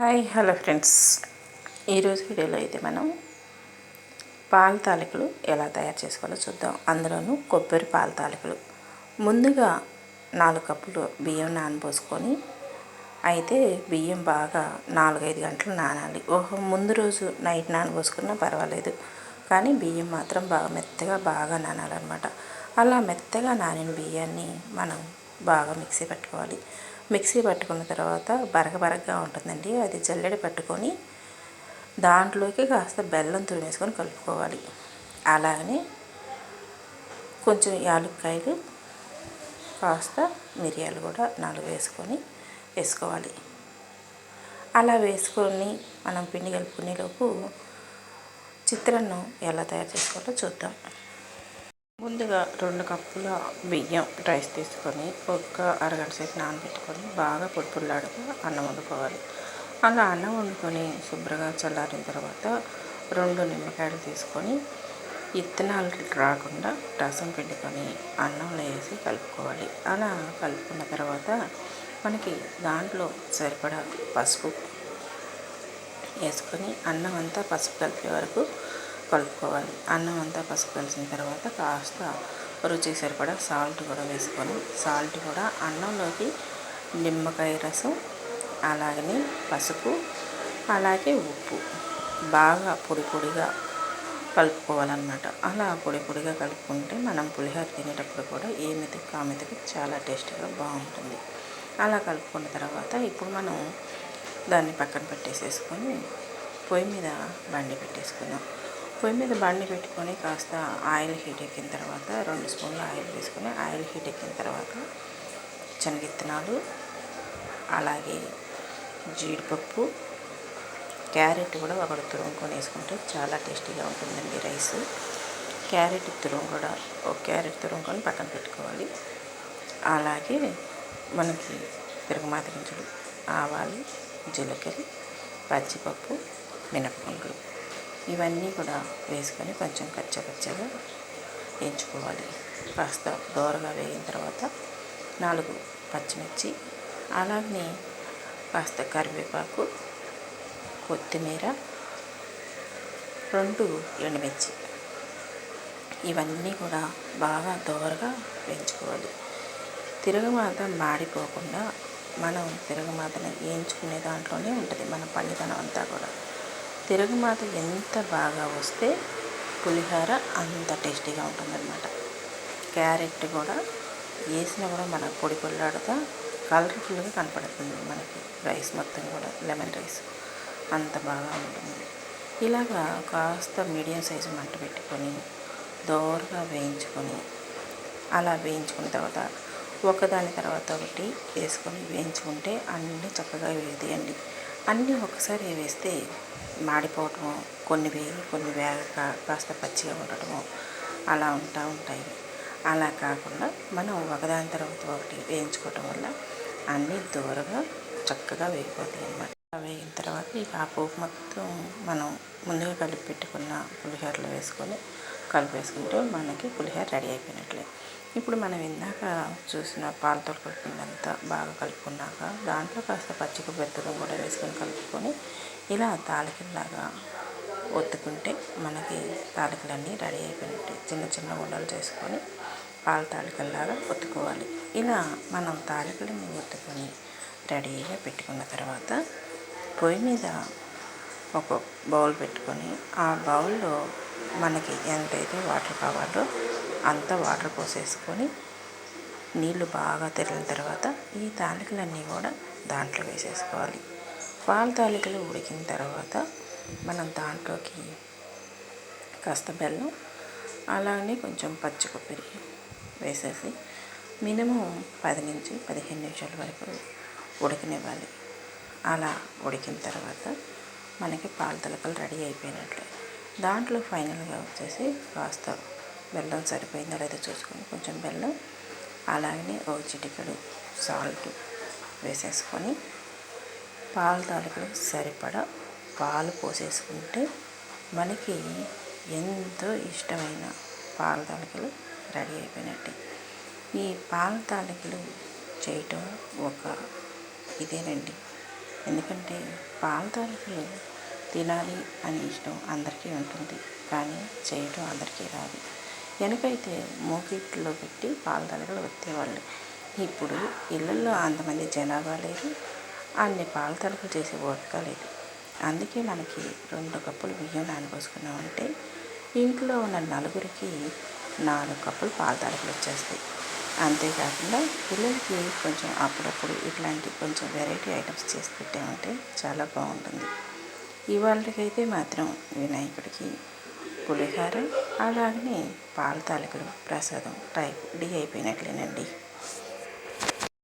Hi hello friends. ఈరోజు వీడియోలో అయితే మనం పాల తాలికలు ఎలా తయారు చేసుకోవాలో చూద్దాం. అందులోనూ కొబ్బరి పాల తాలికలు. ముందుగా నాలుగు కప్పులు బియ్యం నానబోసుకొని అయితే బియ్యం బాగా నాలుగైదు గంటలు నానాలి. ఓహో ముందు రోజు నైట్ నానబోసుకున్నా పర్వాలేదు. కానీ బియ్యం మాత్రం బాగా మెత్తగా బాగా నానాలన్నమాట. అలా మెత్తగా నానిన బియ్యాన్ని మనం బాగా మిక్సీ పెట్టుకోవాలి. మిక్సీ పట్టుకున్న తర్వాత బరగ బరగగా ఉంటుందండి. అది జల్లెడ పట్టుకొని దాంట్లోకి కాస్త బెల్లం తురిమేసుకొని కలుపుకోవాలి. అలాగనే కొంచెం యాలక్కాయలు కాస్త మిరియాలు కూడా నాలుగు వేసుకొని వేసుకోవాలి. అలా వేసుకొని మనం పిండి కలుపుకునేలోపు చిత్రాన్నం ఎలా తయారు చేసుకోవాలో చూద్దాం. ముందుగా రెండు కప్పుల బియ్యం రైస్ తీసుకొని ఒక అరగంట సేపు నానబెట్టుకొని బాగా పొడి అన్నం వండుకోవాలి. అలా అన్నం వండుకొని శుభ్రంగా చల్లారిన తర్వాత రెండు నిమ్మకాయలు తీసుకొని ఇత్తనాలు రాకుండా రసం పిండుకొని అన్నంలో వేసి కలుపుకోవాలి. అలా కలుపుకున్న తర్వాత మనకి దాంట్లో సరిపడా పసుపు వేసుకొని అన్నం అంతా పసుపు కలిపే వరకు కలుపుకోవాలి. అన్నం అంతా పసుపు కలిసిన తర్వాత కాస్త రుచికి సరిపడా సాల్ట్ కూడా వేసుకొని సాల్ట్ కూడా అన్నంలోకి నిమ్మకాయ రసం అలాగనే పసుపు అలాగే ఉప్పు. బాగా పొడి పొడిగా కలుపుకోవాలన్నమాట. అలా పొడి పొడిగా కలుపుకుంటే మనం పులిహోర తినేటప్పుడు కూడా ఏ మెతుకు ఆ మెతుకు చాలా టేస్టీగా బాగుంటుంది. అలా కలుపుకున్న తర్వాత ఇప్పుడు మనం దాన్ని పక్కన పెట్టేసేసుకొని పొయ్యి మీద బండి పెట్టేసుకుందాం. పొయ్యి మీద బండి పెట్టుకొని కాస్త ఆయిల్ హీట్ ఎక్కిన తర్వాత రెండు స్పూన్లు ఆయిల్ వేసుకొని ఆయిల్ హీట్ ఎక్కిన తర్వాత శనగిత్తనాలు అలాగే జీడిపప్పు క్యారెట్ కూడా ఒకటి తురుముకొని వేసుకుంటే చాలా టేస్టీగా ఉంటుందండి రైస్. క్యారెట్ తురుము కూడా ఒక క్యారెట్ తురుముకొని పక్కన పెట్టుకోవాలి. అలాగే మనకి పెరుగుమాత గింజలు ఆవాలు జీలకర్ర పచ్చిపప్పు మినపగుండ్లు ఇవన్నీ కూడా వేసుకొని కొంచెం కచ్చపచ్చగా వేయించుకోవాలి. కాస్త దోరగా వేగిన తర్వాత నాలుగు పచ్చిమిర్చి అలాగే కాస్త కరివేపాకు కొత్తిమీర రెండు ఎండుమిర్చి. ఇవన్నీ కూడా బాగా దోరగా వేయించుకోవాలి. తిరగమాత మాడిపోకుండా మనం తిరగమాతను వేయించుకునే దాంట్లోనే ఉంటుంది మన పనితనం అంతా కూడా. తిరుగుమాత ఎంత బాగా వస్తే పులిహోర అంత టేస్టీగా ఉంటుందన్నమాట. క్యారెట్ కూడా వేసినా కూడా మన పొడి పొల్లాడుతా కలర్ఫుల్గా కనపడుతుంది మనకి. రైస్ మొత్తం కూడా లెమన్ రైస్ అంత బాగా ఉంటుంది. ఇలాగా కాస్త మీడియం సైజు మంట పెట్టుకొని దోరగా వేయించుకొని అలా వేయించుకున్న తర్వాత ఒకదాని తర్వాత ఒకటి వేసుకొని వేయించుకుంటే అన్నీ చక్కగా వేదియండి అన్నీ ఒకసారి వేస్తే మాడిపోవటము కొన్ని వేగి కొన్ని వేగక కాస్త పచ్చిగా ఉండటము అలా ఉంటూ ఉంటాయి. అలా కాకుండా మనం ఒకదాని తర్వాత ఒకటి వేయించుకోవటం వల్ల అన్నీ దూరగా చక్కగా వేగిపోతాయి అన్నమాట. వేగిన తర్వాత ఇక ఆ పోపు మొత్తం మనం ముందుగా కలిపి పెట్టుకున్న పులిహోరలో వేసుకొని కలిపేసుకుంటే మనకి పులిహోర రెడీ అయిపోయినట్లే. ఇప్పుడు మనం ఇందాక చూసిన పాలతో కలిపిందంతా బాగా కలుపుకున్నాక దాంట్లో కాస్త పచ్చి కొబ్బరి కూడా వేసుకొని కలుపుకొని ఇలా తాలికల్లాగా ఒత్తుకుంటే మనకి తాలికలన్నీ రెడీ అయిపోయినట్టు. చిన్న చిన్న ఉండలు చేసుకొని పాల తాలికల్లాగా ఒత్తుకోవాలి. ఇలా మనం తాలికలని ఒత్తుకొని రెడీగా పెట్టుకున్న తర్వాత పొయ్యి మీద ఒక బౌల్ పెట్టుకొని ఆ బౌల్లో మనకి ఎంతైతే వాటర్ కావాలో అంతా వాటర్ పోసేసుకొని నీళ్ళు బాగా తెరిన తర్వాత ఈ తాలికలన్నీ కూడా దాంట్లో వేసేసుకోవాలి. పాల తాలికలు ఉడికిన తర్వాత మనం దాంట్లోకి కాస్త బెల్లం అలానే కొంచెం పచ్చి కొబ్బరి వేసేసి మినిమం పది నుంచి పదిహేను నిమిషాల వరకు ఉడకనివ్వాలి. అలా ఉడికిన తర్వాత మనకి పాల తలకలు రెడీ అయిపోయినట్లే. దాంట్లో ఫైనల్గా వచ్చేసి కాస్త బెల్లం సరిపోయిందో లేదో చూసుకొని కొంచెం బెల్లం అలాగనే ఒక చిటికెడు సాల్ట్ వేసేసుకొని పాల తాలికలు సరిపడా పాలు పోసేసుకుంటే మనకి ఎంతో ఇష్టమైన పాల తాలికలు రెడీ అయిపోయినట్టే. ఈ పాల తాలికలు చేయటం ఒక ఇదేనండి. ఎందుకంటే పాల తాలికలు తినాలి అని ఇష్టం అందరికీ ఉంటుంది కానీ చేయటం అందరికీ రాదు. వెనకైతే మూకిట్లో పెట్టి పాల తాలికలు వచ్చేవాళ్ళు ఇప్పుడు ఇళ్ళల్లో అంతమంది జనాభా లేదు. అన్ని పాల తలకలు చేసే ఓపిక లేదు. అందుకే మనకి రెండు కప్పులు బియ్యం నానబోసుకున్నామంటే ఇంట్లో ఉన్న నలుగురికి నాలుగు కప్పులు పాల తలకలు వచ్చేస్తాయి. అంతేకాకుండా పిల్లలకి కొంచెం అప్పుడప్పుడు ఇట్లాంటి కొంచెం వెరైటీ ఐటమ్స్ చేసి పెట్టామంటే చాలా బాగుంటుంది. ఇవాళకైతే మాత్రం వినాయకుడికి పులిహార అలాగనే పాల తాలికలు ప్రసాదం టైప్ డి అయిపోయినట్లేనండి.